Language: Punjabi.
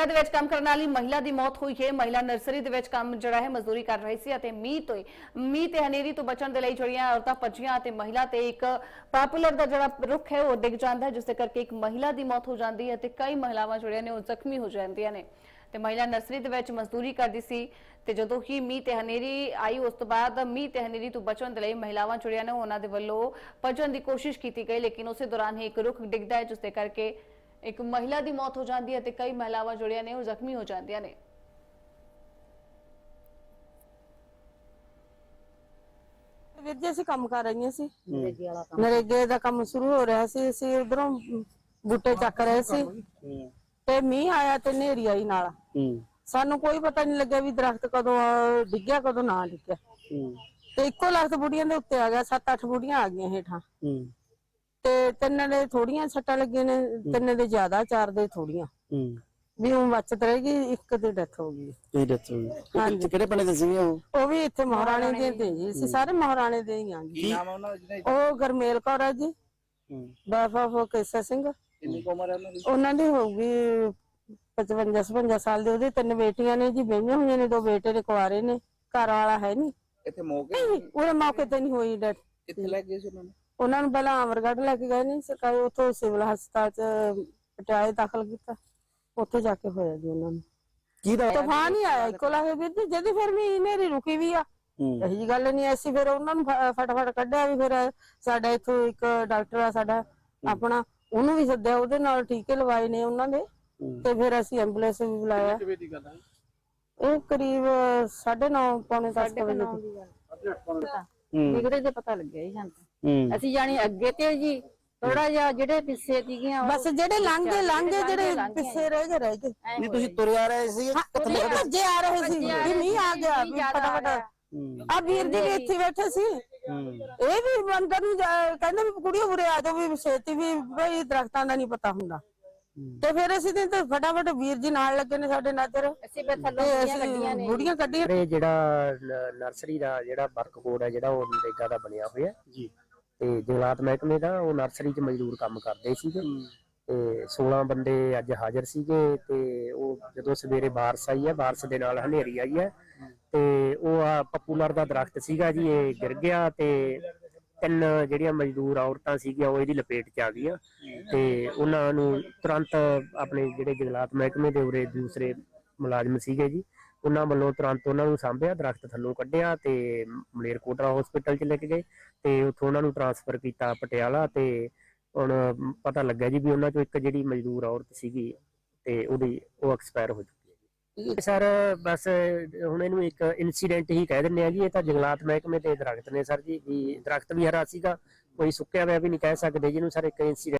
ਨਰੇਗਾ ਦੇ ਵਿੱਚ ਕੰਮ ਕਰਨ ਵਾਲੀ ਮਹਿਲਾ ਦੀ ਮੌਤ ਹੋਈ ਹੈ। ਮਹਿਲਾ ਨਰਸਰੀ ਦੇ ਵਿੱਚ ਕੰਮ ਜਿਹੜਾ ਹੈ, ਮਜ਼ਦੂਰੀ ਕਰ ਰਹੀ ਸੀ ਅਤੇ ਮੀਂਹ ਤੋਂ ਮੀਂਹ ਤੇ ਹਨੇਰੀ ਤੋਂ ਬਚਣ ਦੇ ਲਈ ਜਿਹੜੀਆਂ ਔਰਤਾਂ ਭੱਜੀਆਂ ਅਤੇ ਮਹਿਲਾ ਤੇ ਇੱਕ ਪਾਪੂਲਰ ਦਾ ਜਿਹੜਾ ਰੁੱਖ ਹੈ, ਉਹ ਡਿੱਗ ਜਾਂਦਾ ਹੈ ਜਿਸ ਦੇ ਕਰਕੇ ਇੱਕ ਮਹਿਲਾ ਦੀ ਮੌਤ ਹੋ ਜਾਂਦੀ ਹੈ ਤੇ ਕਈ ਮਹਿਲਾਵਾਂ ਜਿਹੜੀਆਂ ਨੇ, ਉਹ ਜ਼ਖਮੀ ਹੋ ਜਾਂਦੀਆਂ ਨੇ। ਤੇ ਮਹਿਲਾ ਨਰਸਰੀ ਦੇ ਵਿੱਚ ਮਜ਼ਦੂਰੀ ਕਰਦੀ ਸੀ ਤੇ ਜਦੋਂ ਹੀ ਮੀਂਹ ਤੇ ਹਨੇਰੀ ਆਈ, ਉਸ ਤੋਂ ਬਾਅਦ ਮੀਂਹ ਤੇ ਹਨੇਰੀ ਤੋਂ ਬਚਣ ਦੇ ਲਈ ਮਹਿਲਾਵਾਂ ਜਿਹੜੀਆਂ ਨੇ ਉਹਨਾਂ ਦੇ ਵੱਲੋਂ ਭੱਜਣ ਦੀ ਕੋਸ਼ਿਸ਼ ਕੀਤੀ ਗਈ, ਲੇਕਿਨ ਉਸੇ ਦੌਰਾਨ ਹੀ ਇੱਕ ਰੁੱਖ ਡਿੱਗਦਾ ਹੈ ਜਿਸ ਦੇ ਕਰਕੇ ਇੱਕ ਮਹਿਲਾ ਦੀ ਮੌਤ ਹੋ ਜਾਂਦੀ ਹੈ ਤੇ ਕਈ ਮਹਿਲਾਵਾਂ ਜਿਹੜੀਆਂ ਨੇ ਉਹ ਜ਼ਖਮੀ ਹੋ ਜਾਂਦੀਆਂ ਨੇ। ਵੀਰ ਜੀ ਅਸੀਂ ਕੰਮ ਕਰ ਰਹੀਆਂ ਸੀ। ਨਰੇਗੇ ਦਾ ਕੰਮ ਸ਼ੁਰੂ ਹੋ ਰਿਹਾ ਸੀ। ਅਸੀਂ ਉਧਰੋਂ ਬੂਟੇ ਚੱਕ ਰਹੇ ਸੀ। ਤੇ ਮੀਂਹ ਆਇਆ ਤੇ ਹਨੇਰੀ ਆਈ ਨਾਲ। ਹੂੰ। ਸਾਨੂੰ ਕੋਈ ਪਤਾ ਨਹੀਂ ਲੱਗਿਆ ਵੀ ਦਰਖਤ ਕਦੋਂ ਡਿੱਗਿਆ ਕਦੋਂ ਨਾ ਡਿੱਗਿਆ। ਹੂੰ। ਤੇ ਇੱਕੋ ਲਖਤ ਬੁੜੀਆਂ ਦੇ ਉੱਤੇ ਆ ਗਿਆ ਸੱਤ ਅੱਠ ਬੁੜੀਆਂ ਆ ਗਈਆਂ ਹੇਠਾਂ। ਹੂੰ। ਤੇ ਤਿੰਨ ਦੇ ਥੋੜੀਆਂ ਸੱਟਾਂ ਲੱਗੀਆਂ ਨੇ ਤਿੰਨ ਦੇ ਜ਼ਿਆਦਾ ਚਾਰ ਦੇ ਥੋੜੀਆਂ। ਹੂੰ। ਵੀ ਉਹ ਬਚਤ ਰਹੇਗੀ ਇੱਕ ਦੀ ਡੈਥ ਹੋ ਗਈ। ਇਹ ਦੱਸੋ ਹਾਂਜੀ। ਕਿਹੜੇ ਪਿੰਡ ਦੇ ਸੀਗੇ ਉਹ? ਉਹ ਵੀ ਇੱਥੇ ਮਹਾਰਾਣੇ ਦੇ ਤੇ ਜੀ। ਅਸੀਂ ਸਾਰੇ ਮਹਾਰਾਣੇ ਦੇ ਹੀ ਆਂ ਜੀ? ਉਹ ਗਰਮੇਲ ਕੌਰ ਆ ਜੀ। ਹੂੰ। ਬਾਫਾ ਫੋ ਕੇਸਾ ਸਿੰਘ। ਕਿੰਨੀ ਕੁ ਉਮਰ ਹੈ ਉਹਨਾਂ ਦੀ? ਉਹਨਾਂ ਦੀ ਹੋਊਗੀ 55 56 ਸਾਲ ਦੀ। ਉਹਦੀ ਤਿੰਨ ਬੇਟੀਆਂ ਨੇ ਜੀ। ਬੇਈਆਂ ਹੋਈਆਂ ਨੇ ਦੋ ਬੇਟੇ ਨੇ ਕੁਆਰੇ ਨੇ। ਘਰ ਵਾਲਾ ਹੈ ਨਹੀਂ। ਇੱਥੇ ਮੌਕੇ ਉਹਦੇ ਮੌਕੇ ਤੇ ਨਹੀਂ ਹੋਈ ਡੈਥ ਕਿੱਥੇ ਲੈ ਗਏ ਸੀ ਉਹਨਾਂ ਨੂੰ? ਉਹਨਾਂ ਨੂੰ ਪਹਿਲਾਂ ਅਮਰਗੜ੍ਹ ਲੈ ਕੇ ਗਏ ਨੇ ਸਰਕਾਰੀ ਉੱਥੋਂ ਸਿਵਲ ਹਸਪਤਾਲ ਚ ਪਟਿਆਲੇ ਦਾਖਲ ਕੀਤਾ। ਉੱਥੇ ਜਾ ਕੇ ਹੋਇਆ ਜੀ ਉਹਨਾਂ ਨੂੰ। ਕੀ ਦਾ ਤੂਫਾਨ ਹੀ ਆਇਆ ਇੱਕੋ ਲਾਗੇ ਵੀਰ ਜੀ ਜਦੀ ਫਿਰ ਵੀ ਹਨੇਰੀ ਰੁਕੀ ਵੀ ਆ। ਹੂੰ। ਇਹੀ ਜੀ ਗੱਲ ਨਹੀਂ ਐਸੀ ਫਿਰ ਉਹਨਾਂ ਨੂੰ ਫ- ਫਟਾਫਟ ਕੱਢਿਆ ਵੀ ਫਿਰ ਸਾਡਾ ਇੱਥੋਂ ਇੱਕ ਡਾਕਟਰ ਆ ਸਾਡਾ ਆਪਣਾ ਉਹਨੂੰ ਵੀ ਸੱਦਿਆ ਉਹਦੇ ਨਾਲ ਟੀਕੇ ਲਵਾਏ ਨੇ ਉਹਨਾਂ ਦੇ। ਹੂੰ। ਤੇ ਫਿਰ ਅਸੀਂ ਐਂਬੂਲੈਂਸ ਵੀ ਬੁਲਾਇਆ। ਇਹ ਕਰੀਬ 9:30 ਪੌਣੇ 10 ਵਜੇ ਦੀ। ਹੂੰ। ਨਿਕੜੇ ਤੇ ਪਤਾ ਲੱਗਿਆ ਜੀ ਸਾਨੂੰ। ਹੂੰ ਅਸੀਂ ਜਾਣੀ ਅੱਗੇ ਤੇ ਜੀ ਥੋੜਾ ਜਿਹਾ ਜਿਹੜੇ ਪਿੱਛੇ ਸੀਗੀਆਂ ਬਸ ਜਿਹੜੇ ਲੰਘੇ ਲੰਘੇ ਜਿਹੜੇ ਪਿੱਛੇ ਰਹਿ ਗਏ ਰਹਿ ਗਏ। ਨਹੀਂ ਤੁਸੀਂ ਤੁਰੇ ਆ ਰਹੇ ਸੀ। ਨਹੀਂ ਭੱਜੇ ਆ ਰਹੇ ਸੀ। ਵੀ ਮੀਂਹ ਆ ਗਿਆ ਵੀ ਫਟਾਫਟ। ਆ ਵੀਰ ਜੀ ਵੀ ਇੱਥੇ ਬੈਠੇ ਸੀ। ਇਹ ਵੀ ਬੰਦਰ ਨੂੰ ਕਹਿੰਦੇ ਵੀ ਕੁੜੀਓ ਉਰੇ ਆ ਜਾਓ ਵੀ ਛੇਤੀ ਵੀ ਬਈ ਦਰਖਤਾਂ ਦਾ ਨਹੀਂ ਪਤਾ ਹੁੰਦਾ। ਤੇ ਫਿਰ ਅਸੀਂ ਤੇ ਫਟਾਫਟ ਵੀਰ ਜੀ ਨਾਲ ਲੱਗੇ ਨੇ ਸਾਡੇ ਨਜ਼ਰ। ਅਸੀਂ ਫਿਰ ਥੱਲੋਂ ਕੱਢੀਆਂ ਨੇ। ਬੁੜੀਆਂ ਕੱਢੀਆਂ। ਇਹ ਜਿਹੜਾ ਨਰਸਰੀ ਦਾ ਜਿਹੜਾ ਵਰਕ ਕੋਡ ਹੈ ਜਿਹੜਾ ਉਹ ਨਰੇਗਾ ਦਾ ਬਣਿਆ ਹੋਇਆ ਜੀ। ਤੇ ਜੰਗਲਾਤ ਮਹਿਕਮੇ ਦਾ ਉਹ ਨਰਸਰੀ 'ਚ ਮਜ਼ਦੂਰ ਕੰਮ ਕਰਦੇ ਸੀਗੇ। ਤੇ 16 ਬੰਦੇ ਅੱਜ ਹਾਜ਼ਰ ਸੀਗੇ ਤੇ ਉਹ ਜਦੋਂ ਸਵੇਰੇ ਬਾਰਿਸ਼ ਆਈ ਹੈ ਬਾਰਿਸ਼ ਦੇ ਨਾਲ ਹਨੇਰੀ ਆਈ ਹੈ। ਤੇ ਉਹ ਆ ਪਪੂਲਰ ਦਾ ਦਰਖਤ ਸੀਗਾ ਜੀ ਇਹ ਗਿਰ ਗਿਆ ਤੇ ਤਿੰਨ ਜਿਹੜੀਆਂ ਮਜ਼ਦੂਰ ਔਰਤਾਂ ਸੀਗੀਆਂ ਉਹ ਇਹਦੀ ਲਪੇਟ 'ਚ ਆ ਗਈਆਂ। ਤੇ ਉਹਨਾਂ ਨੂੰ ਤੁਰੰਤ ਆਪਣੇ ਜਿਹੜੇ ਜੰਗਲਾਤ ਮਹਿਕਮੇ ਦੇ ਉਰੇ ਦੂਸਰੇ ਮੁਲਾਜ਼ਮ ਸੀਗੇ ਜੀ ਉਹਨਾਂ ਵੱਲੋਂ ਤੁਰੰਤ ਉਹਨਾਂ ਨੂੰ ਸਾਂਭਿਆ, ਦਰਖਤ ਥੱਲੋਂ ਕੱਢਿਆ ਤੇ ਮਲੇਰਕੋਟਲਾ ਹਸਪੀਟਲ 'ਚ ਲੈ ਕੇ ਗਏ ਤੇ ਉੱਥੋਂ ਉਹਨਾਂ ਨੂੰ ਟਰਾਂਸਫਰ ਕੀਤਾ ਪਟਿਆਲਾ ਤੇ ਹੁਣ ਪਤਾ ਲੱਗਾ ਜੀ ਵੀ ਉਹਨਾਂ ਚੋਂ ਇੱਕ ਜਿਹੜੀ ਮਜ਼ਦੂਰ ਔਰਤ ਸੀਗੀ ਤੇ ਉਹਦੀ ਉਹ ਐਕਸਪਾਇਰ ਹੋ ਚੁੱਕੀ ਹੈ ਜੀ। ਸਰ ਬਸ ਹੁਣ ਇਹਨੂੰ ਇੱਕ ਇਨਸੀਡੈਂਟ ਹੀ ਕਹਿ ਦਿੰਦੇ ਆ ਜੀ, ਇਹ ਤਾਂ ਜੰਗਲਾਤ ਮਹਿਕਮੇ ਦੇ ਦਰਖਤ ਨੇ ਸਰ ਜੀ, ਵੀ ਦਰਖਤ ਵੀ ਹਰਾ ਸੀਗਾ, ਕੋਈ ਸੁੱਕਿਆ ਹੋਇਆ ਵੀ ਨਹੀਂ ਕਹਿ ਸਕਦੇ ਜਿਹਨੂੰ ਸਰ ਇੱਕ ਇਨਸੀਡੈਂਟ